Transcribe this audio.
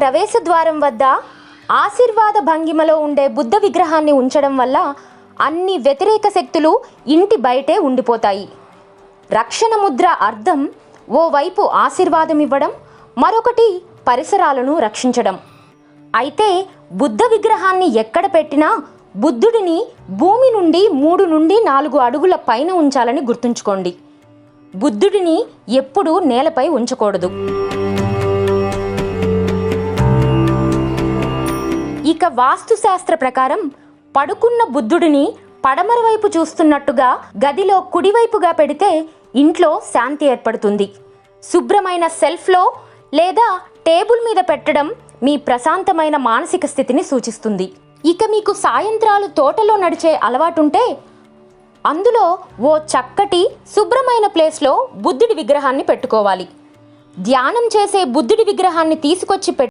ప్రవేశ ద్వారం వద్ద ఆశీర్వాద భంగిమలో ఉండే బుద్ధ విగ్రహాన్ని ఉంచడం వల్ల అన్ని వ్యతిరేక శక్తులు ఇంటి బయటే ఉండిపోతాయి. రక్షణ ముద్ర అర్థం ఓవైపు ఆశీర్వాదం ఇవ్వడం మరొకటి పరిసరాలను రక్షించడం. అయితే బుద్ధ విగ్రహాన్ని ఎక్కడ పెట్టినా బుద్ధుడిని భూమి నుండి మూడు నుండి నాలుగు అడుగుల పైన ఉంచాలని గుర్తుంచుకోండి. బుద్ధుడిని ఎప్పుడూ నేలపై ఉంచకూడదు. ఇక వాస్తుశాస్త్ర ప్రకారం పడుకున్న బుద్ధుడిని పడమర వైపు చూస్తున్నట్టుగా గదిలో కుడివైపుగా పెడితే ఇంట్లో శాంతి ఏర్పడుతుంది. శుభ్రమైన సెల్ఫ్లో లేదా టేబుల్ మీద పెట్టడం మీ ప్రశాంతమైన మానసిక స్థితిని సూచిస్తుంది. ఇక మీకు సాయంత్రాలు తోటలో నడిచే అలవాటుంటే అందులో ఓ చక్కటి శుభ్రమైన ప్లేస్లో బుద్ధుడి విగ్రహాన్ని పెట్టుకోవాలి. ధ్యానం చేసే బుద్ధుడి విగ్రహాన్ని తీసుకొచ్చి పెట్టు